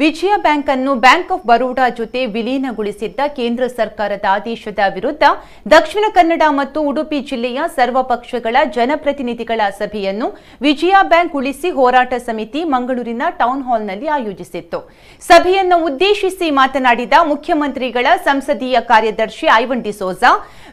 ವಿಜಯ bank ಅನ್ನು bank of Baroda ಜೊತೆ ವಿಲೀನಗೊಳಿಸಿದ್ದ ಕೇಂದ್ರ ಸರ್ಕಾರದ ಆದೇಶದ ವಿರುದ್ಧ ದಕ್ಷಿಣ ಕನ್ನಡ ಮತ್ತು ಉಡುಪಿ ಜಿಲ್ಲೆಯ ಸರ್ವಪಕ್ಷಗಳ ಜನಪ್ರತಿನಿಧಿಗಳ ಸಭೆಯನ್ನು ವಿಜಯ ಬ್ಯಾಂಕ್ ಉಳಿಸಿ ಹೋರಾಟ ಸಮಿತಿ ಮಂಗಳೂರಿನ ಟೌನ್ ಹಾಲ್ನಲ್ಲಿ ಆಯೋಜಿಸಿತ್ತು. ಸಭೆಯನ್ನು ಉದ್ದೇಶಿಸಿ ಮಾತನಾಡಿದ ಮುಖ್ಯಮಂತ್ರಿಗಳ ಸಂಸದೀಯ ಕಾರ್ಯದರ್ಶಿ ಐವನ್ ಡಿಸೋಜಾ,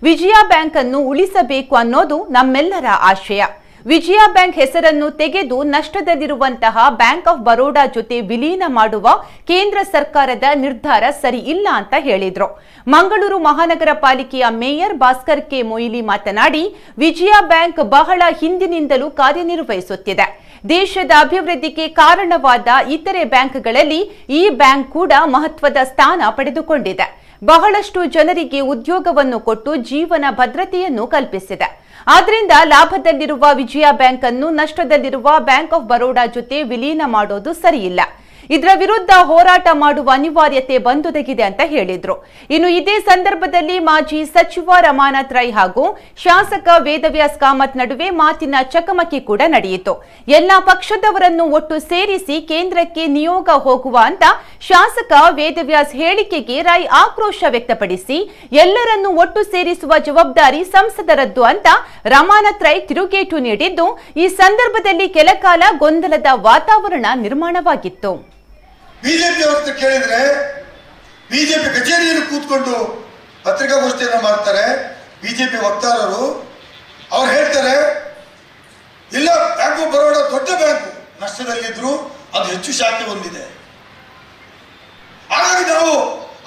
ವಿಜಯ ಬ್ಯಾಂಕ್ ಅನ್ನು ಉಳಿಸಬೇಕು ಅನ್ನೋದು ನಮ್ಮೆಲ್ಲರ ಆಶಯ. ವಿಜಯ ಬ್ಯಾಂಕ್ ಹೆಸರನ್ನು ತೆಗೆದು ನಷ್ಟದಲ್ಲಿರುವಂತಹ ಬ್ಯಾಂಕ್ ಆಫ್ ಬರೋಡಾ ಜೊತೆ ವಿಲೀನ ಮಾಡುವ ಕೇಂದ್ರ ಸರ್ಕಾರದ ನಿರ್ಧಾರ ಸರಿ ಇಲ್ಲ ಅಂತ ಹೇಳಿದ್ರು. ಮಂಗಳೂರು ಮಹಾನಗರ ಪಾಲಿಕೆಯ ಮೇಯರ್ ಭಾಸ್ಕರ್ ಕೆ. ಮೊಯ್ಲಿ ಮಾತನಾಡಿ, ವಿಜಯ ಬ್ಯಾಂಕ್ ಬಹಳ ಹಿಂದಿನಿಂದಲೂ ಕಾರ್ಯನಿರ್ವಹಿಸುತ್ತಿದೆ. ದೇಶದ ಅಭಿವೃದ್ಧಿಗೆ ಕಾರಣವಾದ ಇತರೆ ಬ್ಯಾಂಕ್ಗಳಲ್ಲಿ ಈ ಬ್ಯಾಂಕ್ ಕೂಡ ಮಹತ್ವದ ಸ್ಥಾನ ಪಡೆದುಕೊಂಡಿದೆ. ಬಹಳಷ್ಟು ಜನರಿಗೆ ಉದ್ಯೋಗವನ್ನು ಕೊಟ್ಟು ಜೀವನ ಭದ್ರತೆಯನ್ನು ಕಲ್ಪಿಸಿದೆ. ಆದ್ರಿಂದ ಲಾಭದಲ್ಲಿರುವ ವಿಜಯ ಬ್ಯಾಂಕ್ ಅನ್ನು ನಷ್ಟದಲ್ಲಿರುವ ಬ್ಯಾಂಕ್ ಆಫ್ ಬರೋಡಾ ಜೊತೆ ವಿಲೀನ ಮಾಡೋದು ಸರಿಯಿಲ್ಲ. ಇದರ ವಿರುದ್ಧ ಹೋರಾಟ ಮಾಡುವ ಅನಿವಾರ್ಯತೆ ಬಂದೊದಗಿದೆ ಅಂತ ಹೇಳಿದ್ರು. ಇನ್ನು ಇದೇ ಸಂದರ್ಭದಲ್ಲಿ ಮಾಜಿ ಸಚಿವ ರಮಾನಾಥ್ ರೈ ಹಾಗೂ ಶಾಸಕ ವೇದವ್ಯಾಸ್ ಕಾಮತ್ ನಡುವೆ ಮಾತಿನ ಚಕಮಕಿ ಕೂಡ ನಡೆಯಿತು. ಎಲ್ಲಾ ಪಕ್ಷದವರನ್ನು ಒಟ್ಟು ಸೇರಿಸಿ ಕೇಂದ್ರಕ್ಕೆ ನಿಯೋಗ ಹೋಗುವ ಅಂತ ಶಾಸಕ ವೇದವ್ಯಾಸ್ ಹೇಳಿಕೆಗೆ ರೈ ಆಕ್ರೋಶ ವ್ಯಕ್ತಪಡಿಸಿ, ಎಲ್ಲರನ್ನೂ ಒಟ್ಟು ಸೇರಿಸುವ ಜವಾಬ್ದಾರಿ ಸಂಸದರದ್ದು ಅಂತ ರಮಾನಾಥ್ ರೈ ತಿರುಗೇಟು ನೀಡಿದ್ದು, ಈ ಸಂದರ್ಭದಲ್ಲಿ ಕೆಲಕಾಲ ಗೊಂದಲದ ವಾತಾವರಣ ನಿರ್ಮಾಣವಾಗಿತ್ತು. ಬಿಜೆಪಿ ಅವ್ರ ಕೇಳಿದ್ರೆ ಬಿಜೆಪಿ ಕಚೇರಿಯಲ್ಲಿ ಕೂತ್ಕೊಂಡು ಪತ್ರಿಕಾಗೋಷ್ಠಿಯನ್ನು ಮಾಡ್ತಾರೆ. ಬಿಜೆಪಿ ವಕ್ತಾರರು ಅವ್ರು ಹೇಳ್ತಾರೆ, ಇಲ್ಲ, ಬ್ಯಾಂಕ್ ಬರೋಡ ದೊಡ್ಡ ಬ್ಯಾಂಕು. ನಷ್ಟದಲ್ಲಿದ್ರು ಅದು ಹೆಚ್ಚು ಶಾಖೆ ಹೊಂದಿದೆ. ಹಾಗಾಗಿ ನಾವು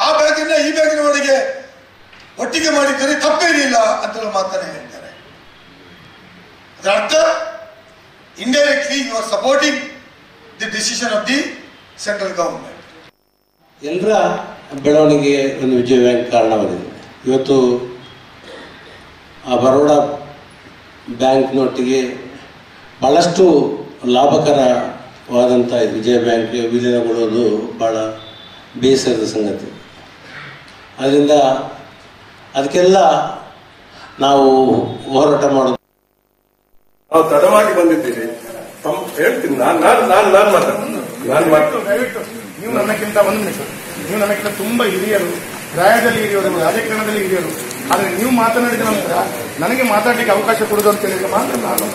ಆ ಬ್ಯಾಂಕಿನ ಈ ಬ್ಯಾಂಕಿನ ಒಳಗೆ ಒಟ್ಟಿಗೆ ಮಾಡಿದ್ದರೆ ತಪ್ಪೇನಿಲ್ಲ ಅಂತ ಮಾತನ್ನ ಹೇಳ್ತಾರೆ. ಅದರ ಅರ್ಥ indirectly you are supporting the decision of the central government ಎಲ್ಲರ ಬೆಳವಣಿಗೆ ಒಂದು ವಿಜಯ ಬ್ಯಾಂಕ್ ಕಾರಣವಾಗಿದೆ. ಇವತ್ತು ಆ ಬರೋಡ ಬ್ಯಾಂಕ್ನೊಟ್ಟಿಗೆ ಭಾಳಷ್ಟು ಲಾಭಕರವಾದಂಥ ವಿಜಯ ಬ್ಯಾಂಕ್ ವಿಲೀನಗೊಳ್ಳೋದು ಭಾಳ ಬೇಸರದ ಸಂಗತಿ. ಅದರಿಂದ ಅದಕ್ಕೆಲ್ಲ ನಾವು ಹೋರಾಟ ಮಾಡೋದು. ನಾವು ತಡವಾಗಿ ಬಂದಿದ್ದೀವಿ. ತಮ್ಮ ಹೇಳ್ತೀನಿ ನಾನು ನಾನು ನಾನು ನಾನು ನಾನು ಮಾತಾಡ್ತೀನಿ. ದಯವಿಟ್ಟು ನೀವು ನನ್ನಕ್ಕಿಂತ ಒಂದು ನಿಮಿಷ. ನೀವು ನನ್ನಕ್ಕಿಂತ ತುಂಬಾ ಹಿರಿಯರು ಪ್ರಾಯದಲ್ಲಿ ಹಿರಿಯರು ರಾಜಕಾರಣದಲ್ಲಿ ಹಿರಿಯರು. ಆದ್ರೆ ನೀವು ಮಾತನಾಡಿದ ನಂತರ ನನಗೆ ಮಾತಾಡ್ಲಿಕ್ಕೆ ಅವಕಾಶ ಕೊಡುದು ಅಂತ ಹೇಳಿದ್ರೆ ಮಾತ್ರ ನಾನು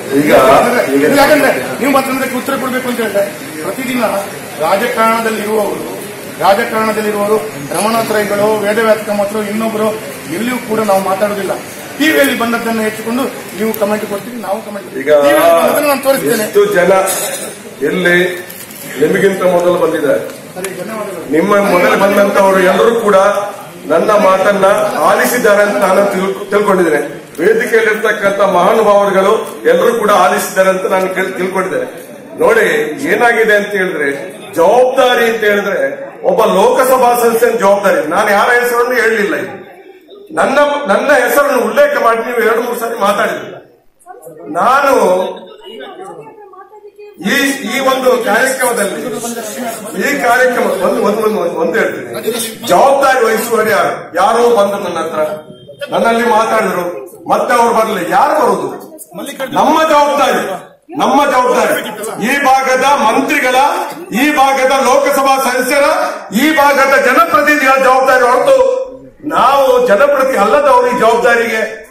ಯಾಕಂದ್ರೆ- ನೀವು ಮಾತನಾಡಕ್ಕೆ ಉತ್ತರ ಕೊಡಬೇಕು ಅಂತ ಹೇಳಿದ್ರೆ ಪ್ರತಿದಿನ ರಾಜಕಾರಣದಲ್ಲಿ ಇರುವವರು ರಾಜಕಾರಣದಲ್ಲಿರುವವರು ರಮನಾಥ್ ವೇದ ವೇದವ್ಯಾಸ ಮಾತ್ರ ಇನ್ನೊಬ್ಬರು ಎಲ್ಲಿಯೂ ಕೂಡ ನಾವು ಮಾತಾಡುದಿಲ್ಲ ಟಿವಿಯಲ್ಲಿ ಬಂದದ್ದನ್ನು ಹೆಚ್ಚಿಕೊಂಡು ನೀವು ಕಮೆಂಟ್ ಕೊಡ್ತೀವಿ ನಾವು ಕಮೆಂಟ್ ಈಗ ನಾನು ತೋರಿಸ್ತೇನೆ. ಎಲ್ಲಿ ನಿಮಗಿಂತ ಮೊದಲು ಬಂದಿದ್ದಾರೆ ನಿಮ್ಮ ಮೊದಲು ಬಂದಂತವರು ಎಲ್ಲರೂ ಕೂಡ ನನ್ನ ಮಾತನ್ನ ಆಲಿಸಿದ್ದಾರೆ ಅಂತ ನಾನು ತಿಳ್- ತಿಳ್ಕೊಂಡಿದ್ದೇನೆ. ವೇದಿಕೆಯಲ್ಲಿರ್ತಕ್ಕಂಥ ಮಹಾನುಭಾವರುಗಳು ಎಲ್ಲರೂ ಕೂಡ ಆಲಿಸಿದ್ದಾರೆ ಅಂತ ನಾನು ತಿಳ್ಕೊಂಡಿದ್ದೇನೆ. ನೋಡಿ, ಏನಾಗಿದೆ ಅಂತ ಹೇಳಿದ್ರೆ, ಜವಾಬ್ದಾರಿ ಅಂತ ಹೇಳಿದ್ರೆ, ಒಬ್ಬ ಲೋಕಸಭಾ ಸದಸ್ಯನ ಜವಾಬ್ದಾರಿ. ನಾನು ಯಾರ ಹೆಸರನ್ನು ಹೇಳಲಿಲ್ಲ. ನನ್ನ ನನ್ನ ಹೆಸರನ್ನು ಉಲ್ಲೇಖ ಮಾಡಿ ನೀವು ಎರಡು, ಮೂರು ಸಾರಿ ಮಾತಾಡಿದ್ರಿ. ನಾನು ಈ ಈ ಒಂದು ಕಾರ್ಯಕ್ರಮದಲ್ಲಿ, ಈ ಕಾರ್ಯಕ್ರಮ, ಒಂದು ಒಂದು ಒಂದು, ಒಂದು- ಹೇಳ್ತೀನಿ. ಜವಾಬ್ದಾರಿ ವಹಿಸುವವರು ಯಾರು? ಯಾರೋ ಬಂದ್ರು ನನ್ನ ಹತ್ರ ನನ್ನಲ್ಲಿ ಮಾತಾಡಿದ್ರು, ಮತ್ತೆ ಅವ್ರು ಬರಲಿ ಯಾರು ಬರುವುದು ನಮ್ಮ ಜವಾಬ್ದಾರಿ ನಮ್ಮ ಜವಾಬ್ದಾರಿ. ಈ ಭಾಗದ ಮಂತ್ರಿಗಳ, ಈ ಭಾಗದ ಲೋಕಸಭಾ ಸದಸ್ಯರ, ಈ ಭಾಗದ ಜನಪ್ರತಿನಿಧಿಗಳ ಜವಾಬ್ದಾರಿ ಹೊರತು ನಾವು ಜನಪ್ರತಿ ಅಲ್ಲದವರು ಈ ಜವಾಬ್ದಾರಿಗೆ